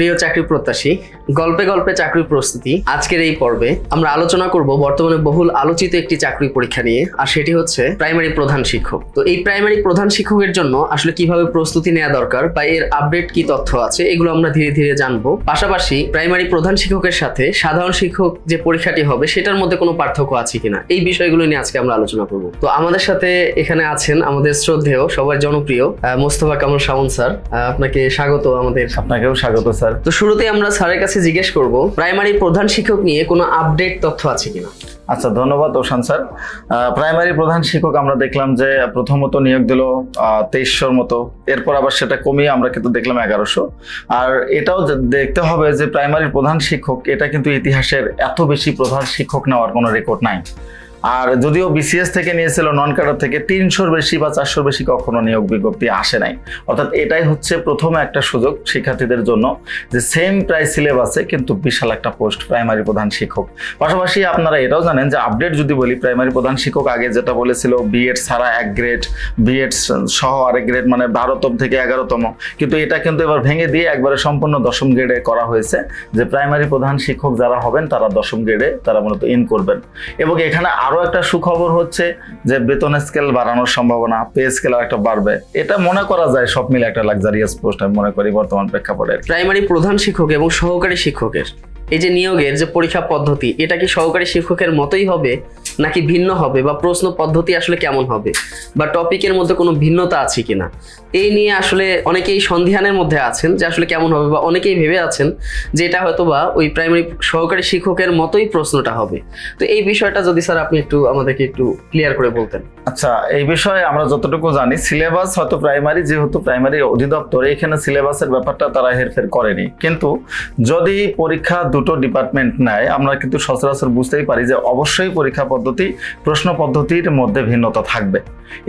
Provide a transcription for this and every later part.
প্রিয় চাকরি প্রত্যাশী, গল্পে গল্পে চাকরি প্রস্তুতি, আজকের এই পর্বে আমরা আলোচনা করব বর্তমানে বহুল আলোচিত একটি চাকরি পরীক্ষা নিয়ে, আর সেটি হচ্ছে প্রাইমারি প্রধান শিক্ষক। তো এই প্রাইমারি প্রধান শিক্ষকের জন্য আসলে কীভাবে প্রস্তুতি নেওয়া দরকার বা এর আপডেট কি তথ্য আছে, এগুলো আমরা ধীরে ধীরে জানব। পাশাপাশি প্রাইমারি প্রধান শিক্ষকের সাথে সাধারণ শিক্ষক যে পরীক্ষাটি হবে, সেটার মধ্যে কোনো পার্থক্য আছে কিনা, এই বিষয়গুলো নিয়ে আজকে আমরা আলোচনা করব। তো আমাদের সাথে এখানে আছেন আমাদের শ্রদ্ধেয় সবার জনপ্রিয় মোস্তফা কামাল শাওন স্যার আপনাকে স্বাগত আমাদের। আপনাকেও স্বাগত স্যার। তো শুরুতে আমরা স্যারের কাছে জিজ্ঞেস করব প্রাইমারি প্রধান শিক্ষক নিয়ে কোনো আপডেট তথ্য আছে কিনা? আচ্ছা ধন্যবাদ ওশান স্যার। প্রাইমারি প্রধান শিক্ষক আমরা দেখলাম যে প্রথমত নিয়োগ দিল তেইশশোর মতো। এরপর আবার সেটা কমিয়ে আমরা কিন্তু দেখলাম এগারোশো। আর এটাও দেখতে হবে যে প্রাইমারি প্রধান শিক্ষক, এটা কিন্তু ইতিহাসের এত বেশি প্রধান শিক্ষক নেওয়ার কোনো রেকর্ড নাই। আর যদিও বিসিএস থেকে নিয়েছিল নন ক্যাডার থেকে, তিনশোর বেশি বা চারশোর বেশি কখনো নিয়োগ বিজ্ঞপ্তি আসে নাই। অর্থাৎ এটাই হচ্ছে প্রথম একটা সুযোগ শিক্ষার্থীদের জন্য যে সেম প্রায় সিলেবাসে কিন্তু বিশাল একটা পোস্ট প্রাইমারি প্রধান শিক্ষক। পাশাপাশি আপনারা এটাও জানেন যে আপডেট যদি বলি প্রাইমারি প্রধান শিক্ষক আগে যেটা বলেছিল বিএড ছাড়া এক গ্রেড বিএড সহ আরেক গ্রেড মানে বারোতম থেকে এগারোতম। কিন্তু এটা কিন্তু এবার ভেঙে দিয়ে একবারে সম্পূর্ণ দশম গ্রেডে করা হয়েছে যে প্রাইমারি প্রধান শিক্ষক যারা হবেন, তারা দশম গ্রেডে তারা মূলত ইন করবেন। এবং এখানে আরও একটা সুখবর হচ্ছে যে বেতন স্কেল বাড়ানোর সম্ভাবনা পে স্কেল একটা বাড়বে। এটা মনে করা যায় সব মিলে একটা লাক্সারিয়াস পোস্ট আমি মনে করি বর্তমান প্রেক্ষাপটে। প্রাইমারি প্রধান শিক্ষক এবং সহকারী শিক্ষকের। এই যে নিয়োগের যে পরীক্ষা পদ্ধতি, এটা কি সহকারী শিক্ষকের মতোই হবে? নাকি ভিন্ন হবে বা প্রশ্ন পদ্ধতি আসলে কেমন হবে বা টপিকের মধ্যে কোনো ভিন্নতা আছে কিনা? এই নিয়ে আসলে অনেকেই সন্ধিহানের মধ্যে আছেন যে আসলে কেমন হবে বা অনেকেই ভেবে আছেন যে এটা হয়তো বা ওই প্রাইমারি সহকারী শিক্ষকের মতোই প্রশ্নটা হবে। তো এই বিষয়টা যদি স্যার আপনি একটু আমাদেরকে একটু ক্লিয়ার করে বলতেন। আচ্ছা এই বিষয়ে আমরা যতটুকু জানি সিলেবাস হয়তো প্রাইমারি যেহেতু প্রাইমারি অধিদপ্তর, এখানে সিলেবাসের ব্যাপারটা তারা হেরফের করেনি। কিন্তু যদি পরীক্ষা দুটো ডিপার্টমেন্ট নেয়, আমরা কিন্তু সচরাচর বুঝতেই পারি যে অবশ্যই পরীক্ষা পদ্ধতি, প্রশ্ন পদ্ধতির মধ্যে ভিন্নতা থাকবে।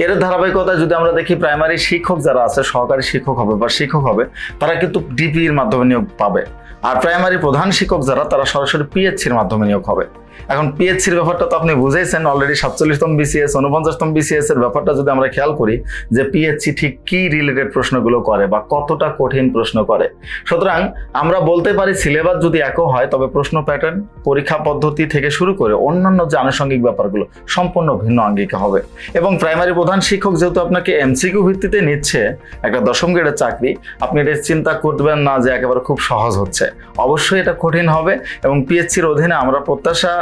এর ধারাবাহিকতায় যদি আমরা দেখি প্রাইমারি শিক্ষক যারা আছে, সহকারী শিক্ষক হবে বা শিক্ষক হবে, তারা কিন্তু ডিপির মাধ্যমে নিয়োগ পাবে। আর প্রাইমারি প্রধান শিক্ষক যারা, তারা সরাসরি পিএইচসির মাধ্যমে নিয়োগ হবে। এখন পিএইচসির ব্যাপারটা তো আপনি বুঝেইছেন অলরেডি সাতচল্লিশতম বিসিএস উনপঞ্চাশতম বিসিএস এর ব্যাপারটা যদি আমরা খেয়াল করি যে পিএইচসি ঠিক কি রিলেটেড প্রশ্নগুলো করে বা কতটা কঠিন প্রশ্ন করে। সুতরাং আমরা বলতে পারি সিলেবাস যদি একও হয়, তবে প্রশ্ন প্যাটার্ন পরীক্ষা পদ্ধতি থেকে শুরু করে অন্যান্য যে আনুষঙ্গিক ব্যাপারগুলো সম্পূর্ণ ভিন্ন আঙ্গিকে হবে। এবং প্রাইমারি প্রধান শিক্ষক যেহেতু আপনাকে এমসিকিউ ভিত্তিতে নিচ্ছে, একটা দশম গ্রেডের চাকরি, আপনি এটা চিন্তা করবেন না যে একেবারে খুব সহজ হচ্ছে। অবশ্যই এটা কঠিন হবে এবং পিএইচসির অধীনে আমরা প্রত্যাশা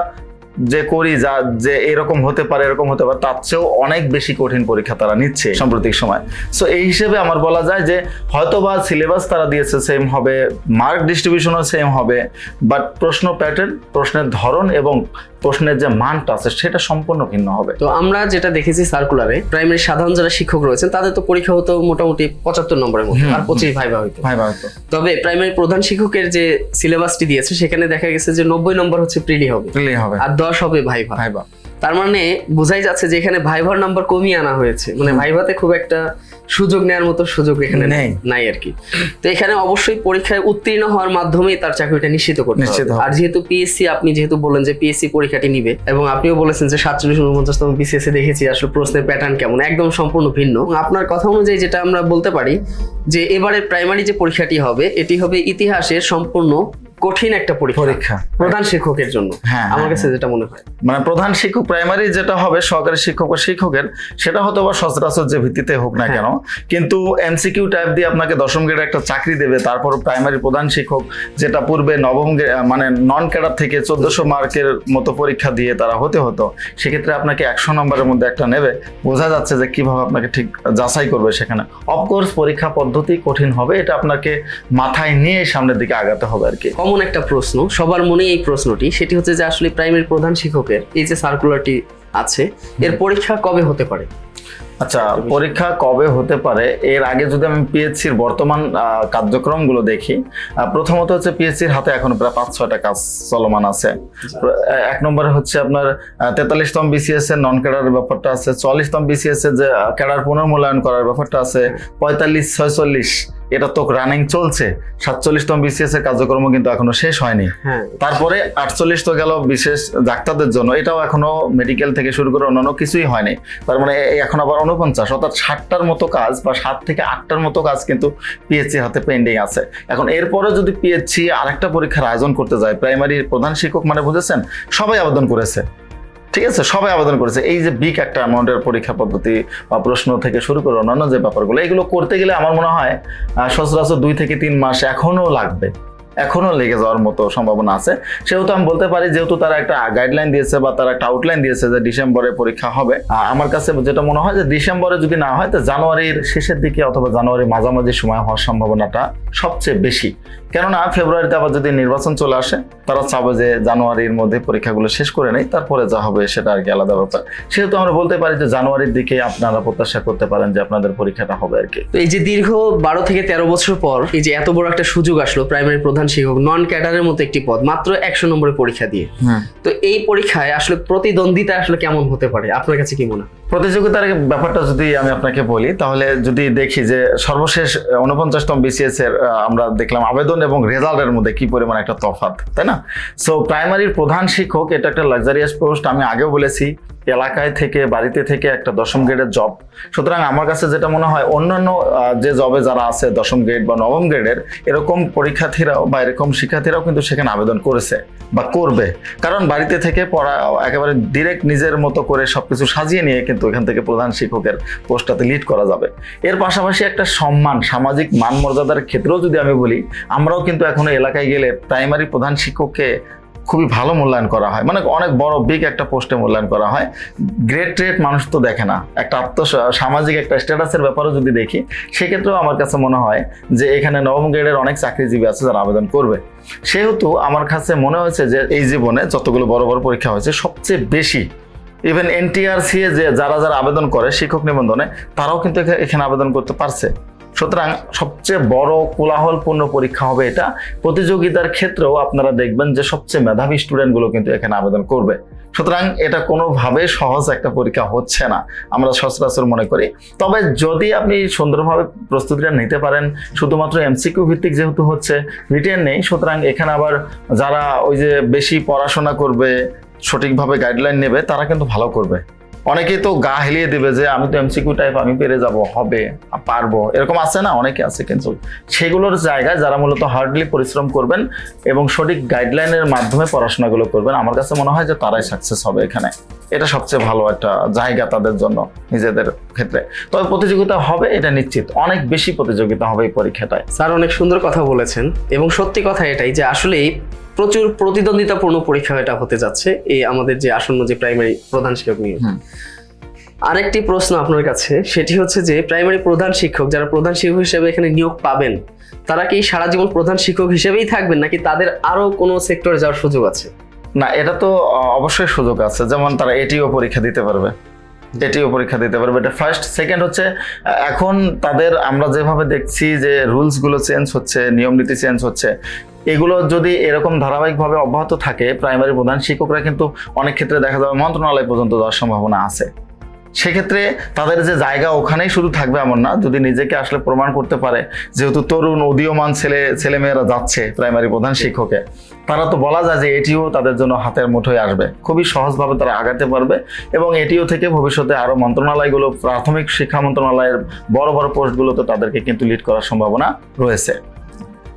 যে করি, যা, যে এরকম হতে পারে, এরকম হতে পারে, তার চেয়েও অনেক বেশি কঠিন পরীক্ষা তারা নিচ্ছে সাম্প্রতিক সময়। সো এই হিসেবে আমার বলা যায় যে হয়তো বা সিলেবাস তারা দিয়েছে সেম হবে মার্ক ডিস্ট্রিবিউশনও সেম হবে বাট প্রশ্ন প্যাটার্ন প্রশ্নের ধরন এবং প্রশ্নের যে মানটা আছে সেটা সম্পূর্ণ ভিন্ন হবে। তো আমরা যেটা দেখেছি সার্কুলারে প্রাইমারি সাধারণ যারা শিক্ষক রয়েছেন তাদের তো পরীক্ষা হতো মোটামুটি পঁচাত্তর নম্বরের হুম, আর পঁচিশ ভাইবা হইতো। ভাই হয়তো তবে প্রাইমারি প্রধান শিক্ষকের যে সিলেবাসটি দিয়েছে সেখানে দেখা গেছে যে নব্বই নম্বর হচ্ছে প্রিলি হবে দিলেই হবে। আর দশ হবে ভাইভা। ভাইবা তার মানে বোঝাই যাচ্ছে যে এখানে ভাইভার নাম্বার কমিয়ে আনা হয়েছে। মানে ভাইভাতে খুব একটা সুযোগ নেওয়ার মতো সুযোগ এখানে নেই। নাই আর কি তো এখানে অবশ্যই পরীক্ষায় উত্তীর্ণ হওয়ার মাধ্যমেই তার চাকরিটা নিশ্চিত করতে হবে। আর যেহেতু পিএসসি আপনি যেহেতু বললেন যে পিএসসি পরীক্ষাটি নিবে এবং আপনিও বলেছেন যে সাতচল্লিশ উনপঞ্চাশতম বিসিএস এ দেখেছি আসলে প্রশ্নের প্যাটার্ন কেমন একদম সম্পূর্ণ ভিন্ন আপনার কথা অনুযায়ী যেটা আমরা বলতে পারি যে এবারে প্রাইমারি যে পরীক্ষাটি হবে এটি হবে ইতিহাসের সম্পূর্ণ কঠিন একটা পরীক্ষা। প্রধান শিক্ষকের জন্য হ্যাঁ, আমার হ্যাঁ, কাছে যেটা মনে হয়। মানে প্রধান শিক্ষক প্রাইমারি যেটা হবে সহকারী শিক্ষক ও শিক্ষকের সেটা হয়তো বা সচরাচর যে ভিত্তিতে হোক না কেন কিন্তু এমসিকিউ টাইপ দিয়ে আপনাকে দশম গ্রেডে একটা চাকরি দেবে তারপর প্রাইমারি প্রধান শিক্ষক যেটা পূর্বে নবম মানে নন ক্যাডার থেকে চোদ্দশো মার্কের মতো পরীক্ষা দিয়ে তারা হতে হতো সেক্ষেত্রে আপনাকে একশো নম্বরের মধ্যে একটা নেবে। বোঝা যাচ্ছে যে কীভাবে আপনাকে ঠিক যাচাই করবে সেখানে। অফকোর্স পরীক্ষা পদ্ধতি কঠিন হবে এটা আপনাকে মাথায় নিয়ে সামনের দিকে আগাতে হবে আর কি। কমন একটা প্রশ্ন সবার মনে এই প্রশ্নটি সেটি হচ্ছে যে আসলে প্রাইমারি প্রধান শিক্ষকের এই যে সার্কুলারটি আছে এর পরীক্ষা কবে হতে পারে? আচ্ছা পরীক্ষা কবে হতে পারে? এর আগে যদি আমি পিএইচসির বর্তমান কার্যক্রমগুলো দেখি প্রথমত হচ্ছে পিএইচসির হাতে এখন প্রায় পাঁচ ছয়টা কাজ চলমান আছে। এক নম্বরে হচ্ছে আপনার তেতাল্লিশতম বিসিএস এর নন ক্যাডার ব্যাপারটা আছে চল্লিশতম বিসিএস এর যে ক্যাডার পুনর্মূল্যায়ন করার ব্যাপারটা আছে পঁয়তাল্লিশ ছয়চল্লিশ এটা তো রানিং চলছে। সাতচল্লিশতম বিসিএস এর কার্যক্রম কিন্তু এখনও শেষ হয়নি। হ্যাঁ। তারপরে আটচল্লিশ তো গেল বিশেষ ডাক্তারদের জন্য। এটাও এখনও মেডিকেল থেকে শুরু করে অন্যান্য কিছুই হয়নি। তার মানে এখন আবার উনপঞ্চাশ অর্থাৎ ষাটটার মতো কাজ বা সাত থেকে আটটার মতো কাজ কিন্তু পিএসসি হাতে পেন্ডিং আছে। এখন এরপরে যদি পিএসসি আরেকটা পরীক্ষার আয়োজন করতে যায় প্রাইমারি প্রধান শিক্ষক মানে বুঝেছেন সবাই আবেদন করেছে। ঠিক আছে, সবাই আবেদন করেছে। এই যে বিগ একটা অ্যামাউন্টের পরীক্ষা পদ্ধতি বা প্রশ্ন থেকে শুরু করে অন্যান্য যে ব্যাপারগুলো, এগুলো করতে গেলে আমার মনে হয় সচরাচর দুই থেকে তিন মাস এখনও লাগবে। এখনও লেগে যাওয়ার মতো সম্ভাবনা আছে। সেহেতু আমি বলতে পারি, যেহেতু তারা একটা গাইডলাইন দিয়েছে বা তারা একটা আউটলাইন দিয়েছে যে ডিসেম্বরে পরীক্ষা হবে আমার কাছে যেটা মনে হয় যে ডিসেম্বরে যদি না হয়, তো জানুয়ারির শেষের দিকে অথবা জানুয়ারির মাঝামাঝি সময় হওয়ার সম্ভাবনাটা সবচেয়ে বেশি। কেননা ফেব্রুয়ারিতে আবার যদি নির্বাচন চলে আসে, তারা চাবে যে জানুয়ারির মধ্যে পরীক্ষাগুলো শেষ করে নেই, তারপরে যা হবে সেটা আর কি আলাদা ব্যাপার। সেহেতু আমরা বলতে পারি যে জানুয়ারির দিকে আপনারা প্রত্যাশা করতে পারেন যে আপনাদের পরীক্ষাটা হবে আর কি। এই যে দীর্ঘ বারো থেকে তেরো বছর পর এই যে এত বড় একটা সুযোগ আসলো প্রাইমারি প্রধান শিক্ষক নন ক্যাডারের মতো একটি পদ মাত্র একশো নম্বরের পরীক্ষা দিয়ে। তো এই পরীক্ষায় আসলে প্রতিদ্বন্দ্বিতা আসলে কেমন হতে পারে? আপনার কাছে কি মনে হয়? প্রতিযোগিতার ব্যাপারটা যদি আমি আপনাকে বলি তাহলে যদি দেখি যে সর্বশেষ উনপঞ্চাশতম বিসিএস এর আমরা দেখলাম আবেদন এবং রেজাল্টের মধ্যে কি পরিমাণ একটা তফাৎ তাই না? সো প্রাইমারির প্রধান শিক্ষক এটা একটা লাক্সারিয়াস পোস্ট আমি আগেও বলেছি। এলাকায় থেকে, বাড়িতে থেকে একটা দশম গ্রেডের জব সুতরাং আমার কাছে যেটা মনে হয়, অন্যান্য যে জবে যারা আছে, দশম গ্রেড বা নবম গ্রেডের, এরকম পরীক্ষার্থীরাও বা এরকম শিক্ষার্থীরাও কিন্তু সেখানে আবেদন করেছে বা করবে। কারণ বাড়িতে থেকে পড়া, একেবারে ডিরেক্ট নিজের মতো করে সবকিছু সাজিয়ে নিয়ে কিন্তু এখান থেকে প্রধান শিক্ষকের পোস্টটাতে লিড করা যাবে। এর পাশাপাশি একটা সম্মান, সামাজিক মান মর্যাদার ক্ষেত্রেও যদি আমি বলি, আমরাও কিন্তু এখন এলাকায় গেলে প্রাইমারি প্রধান শিক্ষককে খুবই ভালো মূল্যায়ন করা হয়। মানে অনেক বড় বিগ একটা পোস্টে মূল্যায়ন করা হয়। গ্রেট ট্রেট মানুষ তো দেখে না। একটা আত্ম সামাজিক একটা স্ট্যাটাসের ব্যাপারও যদি দেখি, সেক্ষেত্রেও আমার কাছে মনে হয় যে এখানে নবম গ্রেডের অনেক চাকরিজীবী আছে যারা আবেদন করবে। সেহেতু আমার কাছে মনে হয়েছে যে এই জীবনে যতগুলো বড় বড় পরীক্ষা হয়েছে, সবচেয়ে বেশি ইভেন এনটিআরসি এ যে যারা যারা আবেদন করে, শিক্ষক নিবন্ধনে, তারাও কিন্তু এখানে আবেদন করতে পারছে। সুতরাং সবচেয়ে বড় কোলাহলপূর্ণ পরীক্ষা হবে এটা। প্রতিযোগিতার ক্ষেত্রেও আপনারা দেখবেন যে সবচেয়ে মেধাবী স্টুডেন্টগুলো কিন্তু এখানে আবেদন করবে। সুতরাং এটা কোনোভাবে সহজ একটা পরীক্ষা হচ্ছে না, আমরা সচরাচর মনে করি। তবে যদি আপনি সুন্দরভাবে প্রস্তুতিটা নিতে পারেন, শুধুমাত্র এমসিকিউ ভিত্তিক যেহেতু হচ্ছে রিটেন নেই, সুতরাং এখানে আবার যারা ওই যে বেশি পড়াশোনা করবে, সঠিকভাবে গাইডলাইন নেবে, তারা কিন্তু ভালো করবে। অনেকেই তো গা হেলিয়ে দিবে যে আমি তো এমসিকিউ টাইপ আমি পেরে যাব, হবে পারব। এরকম আছে না? অনেকে আছে কিন্তু সেগুলোর জায়গায় যারা মূলত হার্ডলি পরিশ্রম করবেন এবং সঠিক গাইডলাইনের মাধ্যমে পড়াশোনাগুলো করবেন, আমার কাছে মনে হয় যে তারাই সাকসেস হবে এখানে। এটা সবচেয়ে ভালো একটা জায়গা তাদের জন্য, নিজেদের ক্ষেত্রে। তবে প্রতিযোগিতা হবে, এটা নিশ্চিত। অনেক বেশি প্রতিযোগিতা হবে এই পরীক্ষাটায়। স্যার অনেক সুন্দর কথা বলেছেন এবং সত্যি কথা এটাই যে আসলেই প্রচুর প্রতিদ্বন্দ্বিতাপূর্ণ পরীক্ষা এটা হতে যাচ্ছে এই আমাদের যে আসন্ন যে প্রাইমারি প্রধান শিক্ষক নিয়োগ। আরেকটি প্রশ্ন আপনার কাছে সেটি হচ্ছে যে প্রাইমারি প্রধান শিক্ষক যারা প্রধান শিক্ষক হিসেবে এখানে নিয়োগ পাবেন তারা কি সারা জীবন প্রধান শিক্ষক হিসেবেই থাকবেন নাকি তাদের আরও কোনো সেক্টরে যাওয়ার সুযোগ আছে? না এটা তো অবশ্যই সুযোগ আছে। যেমন তারা এটিও পরীক্ষা দিতে পারবে। এটিও পরীক্ষা দিতে পারবে। এটা ফার্স্ট সেকেন্ড হচ্ছে এখন তাদের আমরা যেভাবে দেখছি যে রুলসগুলো চেঞ্জ হচ্ছে নিয়ম নীতি চেঞ্জ হচ্ছে এগুলো যদি এরকম ধারাবাহিকভাবে অব্যাহত থাকে প্রাইমারি প্রধান শিক্ষকরা কিন্তু অনেক ক্ষেত্রে দেখা যাবে মন্ত্রণালয় পর্যন্ত যাওয়ার সম্ভাবনা আছে। সেক্ষেত্রে তাদের যে জায়গা ওখানেই শুধু থাকবে এমন না, যদি নিজেকে আসলে প্রমাণ করতে পারে, যেহেতু তরুণ, উদীয়মান ছেলে, ছেলেমেয়েরা যাচ্ছে প্রাইমারি প্রধান শিক্ষকে, তারা তো বলা যায় যে এটিও তাদের জন্য হাতের মুঠোয় আসবে। খুবই সহজভাবে তারা আগাতে পারবে এবং এটিও থেকে ভবিষ্যতে আরও মন্ত্রণালয়গুলো, প্রাথমিক শিক্ষা মন্ত্রণালয়ের বড় বড় পোস্টগুলোতে তাদেরকে কিন্তু লিড করার সম্ভাবনা রয়েছে।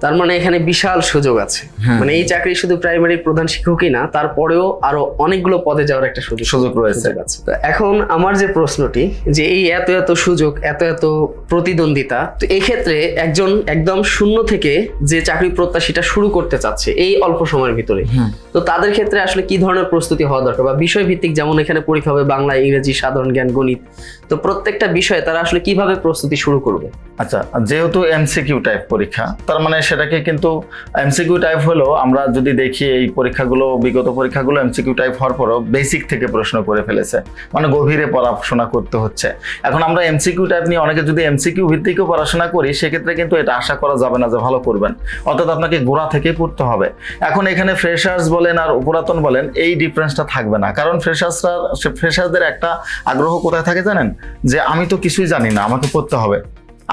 তার মানে এখানে বিশাল সুযোগ আছে। মানে এই চাকরি শুধু প্রাইমারি প্রধান শিক্ষকই না তারপরেও আরও অনেকগুলো পদে যাওয়ার একটা সুযোগ সুযোগ রয়েছে। তো এখন আমার যে প্রশ্নটি যে এই এত এত সুযোগ এত এত প্রতিদ্বন্দ্বিতা তো এই ক্ষেত্রে একজন একদম শূন্য থেকে যে চাকরি প্রত্যাশীটা শুরু করতে চাচ্ছে এই অল্প সময়ের ভিতরে তো তাদের ক্ষেত্রে আসলে কি ধরনের প্রস্তুতি হওয়া দরকার? বা বিষয় ভিত্তিক যেমন এখানে পরীক্ষা হবে বাংলা ইংরেজি সাধারণ জ্ঞান গণিত তো প্রত্যেকটা বিষয়ে তারা আসলে কীভাবে প্রস্তুতি শুরু করবে? আচ্ছা যেহেতু এমসিকিউ টাইপ পরীক্ষা তার মানে সেটাকে কিন্তু এমসিকিউ টাইপ হলো আমরা যদি দেখি এই পরীক্ষাগুলো, বিগত পরীক্ষাগুলো এমসিকিউ টাইপ হওয়ার পরও বেসিক থেকে প্রশ্ন করে ফেলেছে। মানে গভীরে পড়াশোনা করতে হচ্ছে। এখন আমরা এমসিকিউ টাইপ নিয়ে অনেকে যদি এমসিকিউ ভিত্তিকও পড়াশোনা করি, সেক্ষেত্রে কিন্তু এটা আশা করা যাবে না যে ভালো করবেন। অর্থাৎ আপনাকে গোড়া থেকেই পড়তে হবে। এখন এখানে ফ্রেশার্স বলেন আর পুরাতন বলেন, এই ডিফারেন্সটা থাকবে না। কারণ ফ্রেশার্সরা ফ্রেশার্সদের একটা আগ্রহ কোথায় থাকে জানেন? যে আমি তো কিছুই জানি না, আমাকে পড়তে হবে।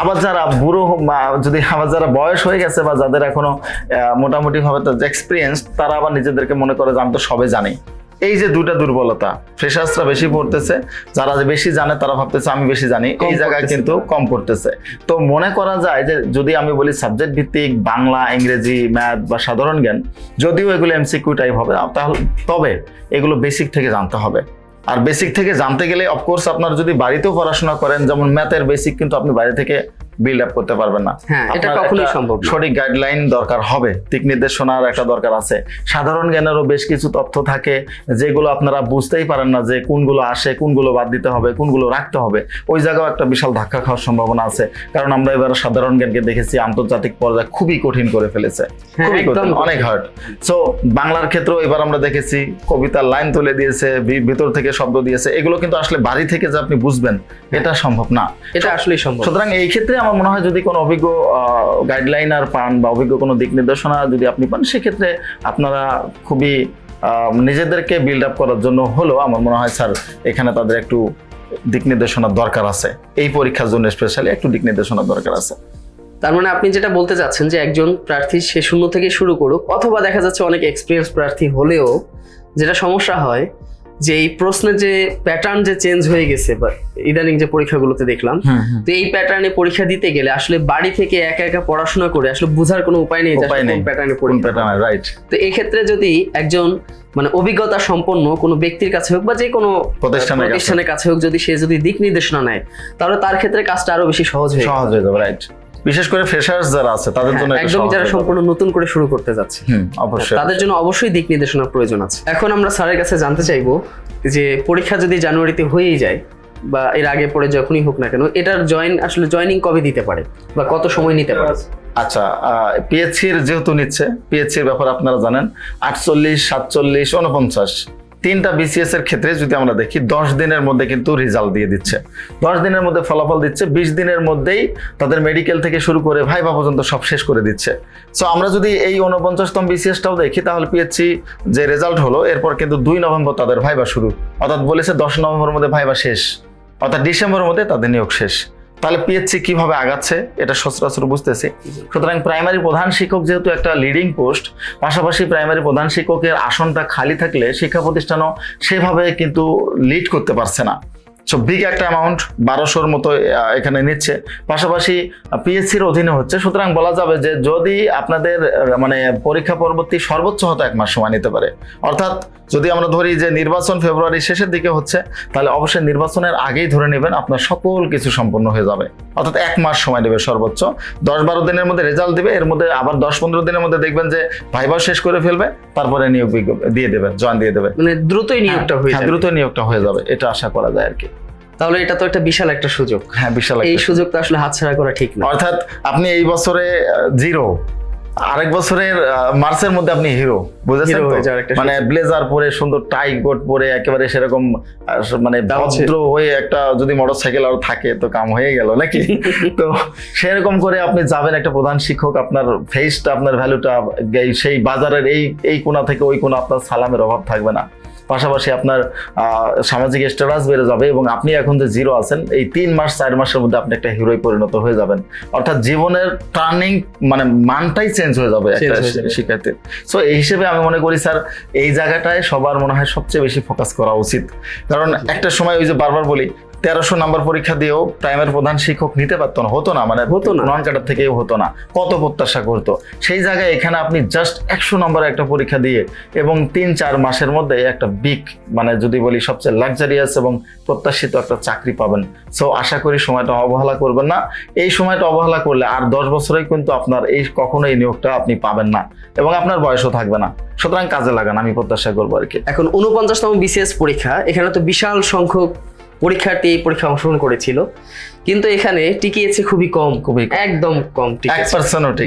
আবার যারা বুড়ো যদি আবার যারা বয়স হয়ে গেছে বা যাদের এখনও মোটামুটি ভাবে এক্সপিরিয়েন্স তারা আবার নিজেদেরকে মনে করে যে আমি তো সবে জানি। এই যে দুটা দুর্বলতা ফ্রেশার্সরা বেশি পড়তেছে যারা বেশি জানে তারা ভাবতেছে আমি বেশি জানি এই জায়গায় কিন্তু কম করতেছে তো মনে করা যায় যে যদি আমি বলি সাবজেক্ট ভিত্তিক বাংলা ইংরেজি ম্যাথ বা সাধারণ জ্ঞান যদিও এগুলো এমসিকিউ টাইপ হবে তাহলে তবে এগুলো বেসিক থেকে জানতে হবে। আর বেসিক থেকে জানতে গেলে অফকোর্স আপনার যদি বাড়িতেও পড়াশোনা করেন, যেমন ম্যাথের বেসিক কিন্তু আপনি বাইরে থেকে বিল্ড আপ করতে পারবেন না। হ্যাঁ এটা কখনোই সম্ভব সঠিক গাইডলাইন দরকার হবে। দিক নির্দেশনার একটা দরকার আছে। সাধারণ জ্ঞানেরও বেশ কিছু তথ্য থাকে যেগুলো আপনারা বুঝতেই পারেন না যে কোনগুলো আসে কোনগুলো বাদ দিতে হবে কোনগুলো রাখতে হবে। ওই জায়গাও একটা বিশাল ধাক্কা খাওয়ার সম্ভাবনা আছে। কারণ আমরা এবার সাধারণ জ্ঞানকে দেখেছি আন্তর্জাতিক পর্যায়ে খুবই কঠিন করে ফেলেছে। হ্যাঁ, খুবই কঠিন অনেক হার্ড সো বাংলার ক্ষেত্রেও এবার আমরা দেখেছি কবিতার লাইন তুলে দিয়েছে ভিতর থেকে শব্দ দিয়েছে। এগুলো কিন্তু আসলে বাড়ি থেকে যে আপনি বুঝবেন এটা সম্ভব না। এটা আসলেই সম্ভব। সুতরাং এই ক্ষেত্রে আমার মনে হয় যদি কোনো অভিজ্ঞ গাইডলাইনার পান বা অভিজ্ঞ কোনো দিক নির্দেশনা যদি আপনি পান, সেক্ষেত্রে আপনারা খুবই নিজেদেরকে বিল্ড আপ করার জন্য হলো আমার মনে হয় স্যার, এখানে তাদের একটু দিক নির্দেশনার দরকার আছে। এই পরীক্ষার জন্য স্পেশালি একটু দিক নির্দেশনার দরকার আছে। তার মানে আপনি যেটা বলতে চাচ্ছেন যে একজন প্রার্থী সে শূন্য থেকে শুরু করুক, অথবা দেখা যাচ্ছে অনেক এক্সপিরিয়েন্স প্রার্থী হলেও যেটা সমস্যা হয় যে এই প্রশ্নের যে প্যাটার্ন যে চেঞ্জ হয়ে গেছে ইদানিং যে পরীক্ষাগুলোতে দেখলাম তো এই প্যাটার্নে পরীক্ষা দিতে গেলে আসলে বাড়ি থেকে একা একা পড়াশোনা করে আসলে বোঝার কোনো উপায় নেই। কোন প্যাটার্নে পরীক্ষা। রাইট তো এই ক্ষেত্রে যদি একজন মানে অভিজ্ঞতা সম্পন্ন কোনো ব্যক্তির কাছে হোক বা যে কোনো প্রতিষ্ঠানের কাছে। প্রতিষ্ঠানের কাছে হোক যদি সে যদি দিক নির্দেশনা নেয় তাহলে তার ক্ষেত্রে কাজটা আরও বেশি সহজ হয়ে সহজ হয়ে যাবে রাইট বিশেষ করে ফ্রেশার্স যারা আছে তাদের হ্যাঁ, জন্য একদমই যারা সম্পূর্ণ নতুন করে শুরু করতে যাচ্ছে। অবশ্যই তাদের জন্য অবশ্যই দিক নির্দেশনার প্রয়োজন আছে। এখন আমরা স্যারের কাছে জানতে চাইব যে পরীক্ষা যদি জানুয়ারিতে হয়েই যায় বা এর আগে পরে যখনই হোক না কেন এটার জয়েন আসলে জয়েনিং কবে দিতে পারে? বা কত সময় নিতে পারে? আচ্ছা পিএইচসির যেহেতু নিচ্ছে পিএইচসির ব্যাপারে আপনারা জানেন আটচল্লিশ সাতচল্লিশ উনপঞ্চাশ। তিনটা বিসিএস এর ক্ষেত্রে যদি আমরা দেখি, দশ দিনের মধ্যে কিন্তু রেজাল্ট দিয়ে দিচ্ছে। দশ দিনের মধ্যে ফলাফল দিচ্ছে, বিশ দিনের মধ্যেই তাদের মেডিকেল থেকে শুরু করে ভাইবা পর্যন্ত সব শেষ করে দিচ্ছে। সো আমরা যদি এই উনপঞ্চাশতম বিসিএসটাও দেখি, তাহলে পিএইচসি যে রেজাল্ট হলো, এরপর কিন্তু দুই নভেম্বর তাদের ভাইবা শুরু। অর্থাৎ বলেছে দশ নভেম্বরের মধ্যে ভাইবা শেষ। অর্থাৎ ডিসেম্বরের মধ্যে তাদের নিয়োগ শেষ। তাহলে পিএইচসি কীভাবে আগাচ্ছে? এটা সচরাচর বুঝতেছি। সুতরাং প্রাইমারি প্রধান শিক্ষক যেহেতু একটা লিডিং পোস্ট পাশাপাশি প্রাইমারি প্রধান শিক্ষকের আসনটা খালি থাকলে শিক্ষা প্রতিষ্ঠানও সেভাবে কিন্তু লিড করতে পারছে না। সো বিগ একটা অ্যামাউন্ট বারোশোর মতো এখানে নিচ্ছে। পাশাপাশি পিএসসির অধীনে হচ্ছে। সুতরাং বলা যাবে যে যদি আপনাদের মানে পরীক্ষা পরবর্তী সর্বোচ্চ হয়তো এক মাস সময় নিতে পারে। অর্থাৎ যদি আমরা ধরি যে নির্বাচন ফেব্রুয়ারি শেষের দিকে হচ্ছে তাহলে অবশ্যই নির্বাচনের আগেই ধরে নেবেন আপনার সকল কিছু সম্পন্ন হয়ে যাবে। অর্থাৎ এক মাস সময় নেবে সর্বোচ্চ। দশ বারো দিনের মধ্যে রেজাল্ট দিবে এর মধ্যে আবার দশ পনেরো দিনের মধ্যে দেখবেন যে ভাইবা শেষ করে ফেলবে তারপরে নিয়োগ দিয়ে দেবে জয়েন দিয়ে দেবে। মানে দ্রুতই নিয়োগটা হয়ে হ্যাঁ, দ্রুত নিয়োগটা হয়ে যাবে এটা আশা করা যায় আর কি। তাহলে এটা তো একটা বিশাল একটা সুযোগ। হ্যাঁ বিশাল এই সুযোগটা আসলে হাতছাড়া করা ঠিক না। অর্থাৎ আপনি এই বছরে জিরো আরেক বছরের মার্চের মধ্যে আপনি হিরো বুঝেছেন মানে ব্লেজার পরে সুন্দর টাই কোট পরে একেবারে সেরকম মানে ভদ্র হয়ে একটা যদি মোটর সাইকেল আর থাকে তো কাম হয়ে গেল নাকি? তো সেরকম করে আপনি যাবেন একটা প্রধান শিক্ষক আপনার ফেসটা আপনার ভ্যালুটা সেই বাজারের এই এই কোণা থেকে ওই কোণা আপনার সালামের অভাব থাকবে না। পাশাপাশি আপনার সামাজিক স্ট্যাটাস বেড়ে যাবে এবং আপনি এখন যে জিরো আছেন এই তিন মাস চার মাসের মধ্যে আপনি একটা হিরোই পরিণত হয়ে যাবেন। অর্থাৎ জীবনের টার্নিং মানে মানটাই চেঞ্জ হয়ে যাবে একটা হয়ে যাবে। শিক্ষার্থীর সো এই হিসেবে আমি মনে করি স্যার এই জায়গাটায় সবার মনে হয় সবচেয়ে বেশি ফোকাস করা উচিত। কারণ একটা সময় ওই যে বারবার বলি তেরোশো নাম্বার পরীক্ষা দিয়েও প্রাইমারি প্রধান শিক্ষক নিতে পারতো না হতো না মানে হতো না। নন কাটার থেকেও হতো না। কত প্রত্যাশা করতো? সেই জায়গায় এখানে আপনি জাস্ট একশো নম্বরের একটা পরীক্ষা দিয়ে এবং তিন চার মাসের মধ্যে একটা বিগ মানে যদি বলি সবচেয়ে লাক্সারিয়াস এবং প্রত্যাশিত একটা চাকরি পাবেন। সো আশা করি সময়টা অবহেলা করবেন না। এই সময়টা অবহেলা করলে আর দশ বছরে কিন্তু আপনার এই কখনো এই নিয়োগটা আপনি পাবেন না এবং আপনার বয়সও থাকবে না। সুতরাং কাজে লাগান আমি প্রত্যাশা করব আর কি। এখন উনপঞ্চাশতম বিসিএস পরীক্ষা এখানে তো বিশাল সংখ্যক পরীক্ষার্থী এই পরীক্ষা অংশগ্রহণ করেছিল। কিন্তু এখানে টিকিয়েছে খুবই কম। খুবই একদম কম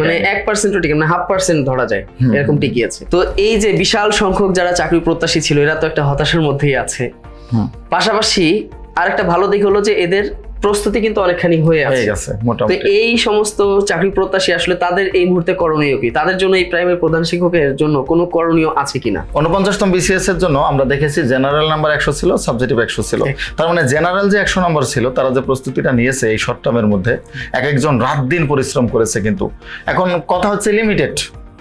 মানে এক পার্সেন্টও টিকে মানে হাফ পার্সেন্ট ধরা যায় এরকম টিকিয়েছে। তো এই যে বিশাল সংখ্যক যারা চাকরি প্রত্যাশী ছিল এরা তো একটা হতাশার মধ্যেই আছে। পাশাপাশি আর একটা ভালো দিক হলো যে এদের প্রস্তুতি কিন্তু অনেকখানি হয়ে আছে। গেছে মোটামুটি। এই সমস্ত চাকরি প্রত্যাশী আসলে তাদের এই মুহূর্তে করণীয় কি? তাদের জন্য এই প্রাইমারি প্রধান শিক্ষকের জন্য কোনো করণীয় আছে কিনা? উনপঞ্চাশতম বিসিএস এর জন্য আমরা দেখেছি জেনারেল নাম্বার একশো ছিল সাবজেক্টিভ একশো ছিল। তার মানে জেনারেল যে একশো নম্বর ছিল তারা যে প্রস্তুতিটা নিয়েছে এই শর্ট টার্মের মধ্যে এক একজন রাত দিন পরিশ্রম করেছে কিন্তু। এখন কথা হচ্ছে লিমিটেড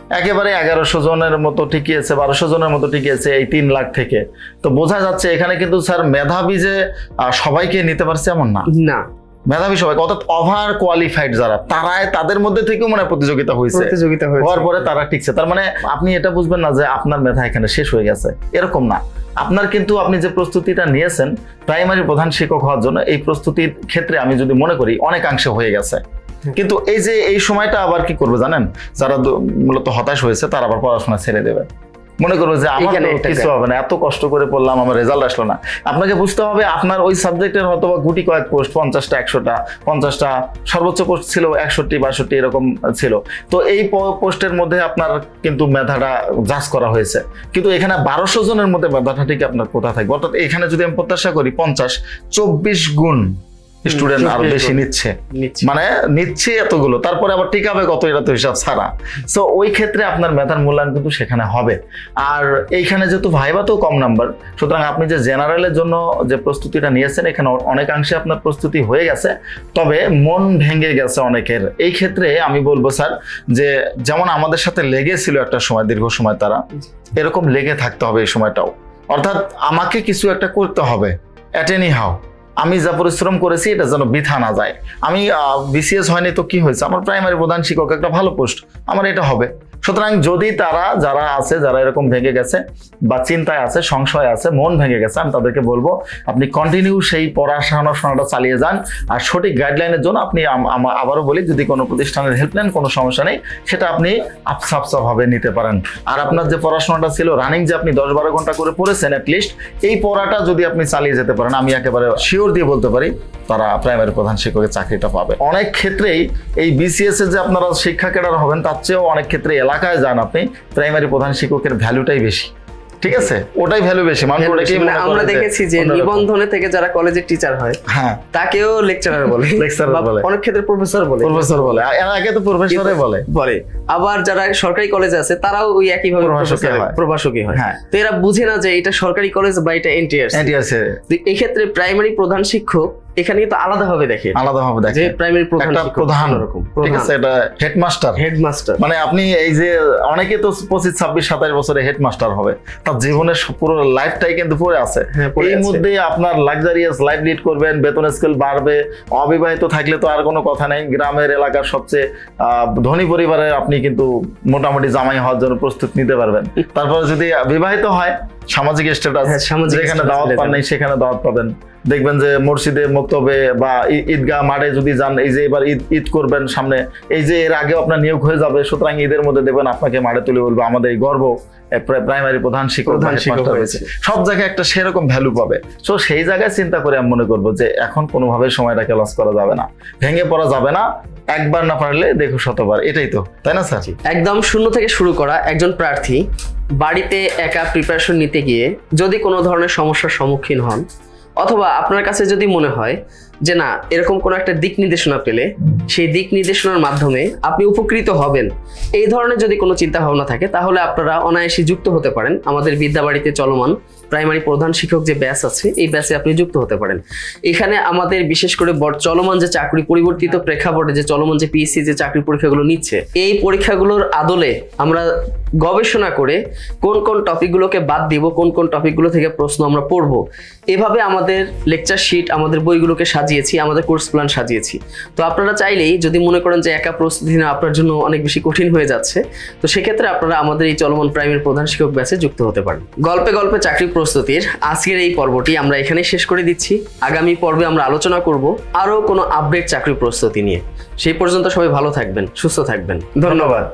একেবারে এগারোশো জনের মতো টিকিয়েছে বারোশো জনের মতো টিকিয়েছে এই তিন লাখ থেকে। তো বোঝা যাচ্ছে এখানে কিন্তু স্যার মেধাবী যে সবাইকে নিতে পারছে এমন না। না। মেধাবী সবাই অর্থাৎ ওভার কোয়ালিফাইড যারা তারাই তাদের মধ্যে থেকেও মানে প্রতিযোগিতা হয়েছে। প্রতিযোগিতা হওয়ার পরে তারা টিকছে। তার মানে আপনি এটা বুঝবেন না যে আপনার মেধা এখানে শেষ হয়ে গেছে। এরকম না। আপনার কিন্তু আপনি যে প্রস্তুতিটা নিয়েছেন প্রাইমারি প্রধান শিক্ষক হওয়ার জন্য এই প্রস্তুতির ক্ষেত্রে আমি যদি মনে করি অনেকাংশে হয়ে গেছে। কিন্তু এই যে এই সময়টা আবার কি করবে জানেন? যারা মূলত হতাশ হয়েছে তারা আবার পড়াশোনা ছেড়ে দেবে। মনে করবে যে আমার কিছু হবে না এত কষ্ট করে পড়লাম আমার রেজাল্ট আসলো না। আপনাকে বুঝতে হবে আপনার ওই সাবজেক্টের হয়তো বা গুটি কয়েক পোস্ট পঞ্চাশটা একশোটা পঞ্চাশটা সর্বোচ্চ পোস্ট ছিল একষট্টি বাষট্টি এরকম ছিল। তো এই পোস্টের মধ্যে আপনার কিন্তু মেধাটা জাজ করা হয়েছে। কিন্তু এখানে বারোশো জনের মধ্যে মেধাটা ঠিক আপনার কোথা থাকবে? অর্থাৎ এখানে যদি আমি প্রত্যাশা করি পঞ্চাশ চব্বিশ গুণ স্টুডেন্ট আরও বেশি। নিচ্ছে। মানে নিচ্ছে এতগুলো তারপরে আবার টিকাবে কত এটা তো হিসাব ছাড়া। সো ওই ক্ষেত্রে আপনার মেধার মূল্যায়ন কিন্তু সেখানে হবে। আর এইখানে যেহেতু ভাইবাতেও কম নাম্বার সুতরাং আপনি যে জেনারেলের জন্য যে প্রস্তুতিটা নিয়েছেন এখানে অনেকাংশে আপনার প্রস্তুতি হয়ে গেছে তবে মন ভেঙে গেছে অনেকের। এই ক্ষেত্রে আমি বলব স্যার যে যেমন আমাদের সাথে লেগেছিল একটা সময় দীর্ঘ সময় তারা এরকম লেগে থাকতে হবে এই সময়টাও। অর্থাৎ আমাকে কিছু একটা করতে হবে অ্যাট এনি হাও আমি যা পরিশ্রম করেছি, এটা যেন বৃথা না যায়। আমি বিসিএস হয়নি তো কি হয়েছে? আমার প্রাইমারি প্রধান শিক্ষক একটা ভালো পোস্ট আমার এটা হবে। সুতরাং যদি তারা, যারা আছে, যারা এরকম ভেঙে গেছে বা চিন্তায় আছে, সংশয় আছে, মন ভেঙে গেছে, আমি তাদেরকে বলব, আপনি কন্টিনিউ সেই পড়াশোনা শোনাটা চালিয়ে যান। আর সঠিক গাইডলাইনের জন্য আপনি আবারও বলি, যদি কোনো প্রতিষ্ঠানের হেল্পলাইন কোনো সমস্যা নেই, সেটা আপনি আপসা আপসা নিতে পারেন। আর আপনার যে পড়াশোনাটা ছিল রানিং যে আপনি দশ বারো ঘণ্টা করে পড়েছেন লিস্ট এই পড়াটা যদি আপনি চালিয়ে যেতে পারেন, আমি একেবারে শিওর দিয়ে বলতে পারি তারা প্রাইমারি প্রধান শিক্ষকের চাকরিটা পাবে। অনেক ক্ষেত্রেই এই বিসিএস এ যে আপনারা শিক্ষা ক্যাডার হবেন তার চেয়েও অনেক ক্ষেত্রে এলাকায় যান আপনি প্রাইমারি প্রধান শিক্ষকের ভ্যালুটাই বেশি। ঠিক আছে? ওটাই ভ্যালু বেশি। মানুষ ওটাকেই মানে মনে আমরা দেখেছি যে নিবন্ধনে থেকে যারা কলেজের টিচার হয় হ্যাঁ। তাকেও লেকচারার বলে। বা বলে। অনেক ক্ষেত্রে প্রফেসর বলে। প্রফেসর বলে। আর আগে তো প্রফেসরে বলে। বলে। আবার যারা সরকারি কলেজে আছে তারাও ওই একই ভাবে প্রভাষকই হয়। প্রভাষকই হয়। হ্যাঁ। তো এরা বুঝে না যে এটা সরকারি কলেজ বা এটা এনটিআর এনটিআরসি এই ক্ষেত্রে প্রাইমারি প্রধান শিক্ষক এখানে কিন্তু আলাদা ভাবে দেখে। আলাদা ভাবে যে দেখে প্রাইমারি প্রধান প্রধান রকম। ঠিক আছে এটা হেডমাস্টার হেডমাস্টার মানে আপনি এই যে অনেকে তো পঁচিশ ছাব্বিশ সাতাশ বছরে হেডমাস্টার হবে। তার জীবনের পুরো লাইফটাই কিন্তু পড়ে আছে। হ্যাঁ, এই মধ্যে আপনার লাক্সারিয়াস লাইফ লিড করবেন বেতন স্কেল বাড়বে অবিবাহিত থাকলে তো আর কোনো কথা নেই। গ্রামের এলাকার সবচেয়ে আহ, ধনী পরিবারে আপনি কিন্তু মোটামুটি জামাই হওয়ার জন্য প্রস্তুত নিতে পারবেন। তারপরে যদি বিবাহিত হয় সামাজিক স্ট্যাটাস হ্যাঁ, যেখানে দাওয়াত পান। নেই সেখানে দাওয়াত পাবেন। দেখবেন যে মসজিদে মক্তবে বা ঈদগাহ মাঠে যদি যান এই যে এবার ঈদ ঈদ করবেন সামনে এই যে এর আগে আপনার নিয়োগ হয়ে যাবে সুতরাং ঈদের মধ্যে দেখবেন আপনাকে মাঠে তুলে বলবে আমাদের এই গর্ব প্রাইমারি প্রধান শিক্ষক। সব জায়গায় একটা সেরকম ভ্যালু পাবে। তো সেই জায়গায় চিন্তা করে আমি মনে করব যে এখন কোনোভাবে সময়টাকে লস করা যাবে না। ভেঙে পড়া যাবে না একবার না পারলে দেখো শতবার এটাই তো। তাই না স্যার? একদম শূন্য থেকে শুরু করা একজন প্রার্থী বাড়িতে একা প্রিপারেশন নিতে গিয়ে যদি কোনো ধরনের সমস্যার সম্মুখীন হন, অথবা আপনার কাছে যদি মনে হয় যে না, এরকম কোনো একটা দিক নির্দেশনা পেলে সেই দিক নির্দেশনার মাধ্যমে আপনি উপকৃত হবেন। এই ধরনের যদি কোনো চিন্তা ভাবনা থাকে, তাহলে আপনারা অনায়াসে যুক্ত হতে পারেন। আমাদের বিদ্যাবাড়িতে চলমান প্রাইমারি প্রধান শিক্ষক যে ব্যাচ আছে, এই ব্যাচে আপনি যুক্ত হতে পারেন। এখানে আমাদের বিশেষ করে চলমান যে চাকরি পরিবর্তিত প্রেক্ষাপটে যে চলমান যে পিএসসি যে চাকরি পরীক্ষাগুলো নিচ্ছে, এই পরীক্ষাগুলোর আদলে আমরা গবেষণা করে কোন কোন টপিকগুলোকে বাদ দিব, কোন কোন টপিকগুলো থেকে প্রশ্ন আমরা পড়ব। এভাবে আমাদের লেকচার শিট, আমাদের বইগুলোকে সাজিয়েছি, আমাদের কোর্স প্ল্যান সাজিয়েছি। তো আপনারা চাইলেই যদি মনে করেন যে একা প্রস্তুতি নেওয়া আপনার জন্য অনেক বেশি কঠিন হয়ে যাচ্ছে, তো সেক্ষেত্রে আপনারা আমাদের এই চলমান প্রাইমের প্রধান শিক্ষক ব্যাচে যুক্ত হতে পারেন। গল্পে গল্পে চাকরি প্রস্তুতির আজকের এই পর্বটি আমরা এখানে শেষ করে দিচ্ছি। আগামী পর্বে আমরা আলোচনা করব আরও কোনো আপডেট চাকরি প্রস্তুতি নিয়ে। সেই পর্যন্ত সবাই ভালো থাকবেন, সুস্থ থাকবেন। ধন্যবাদ।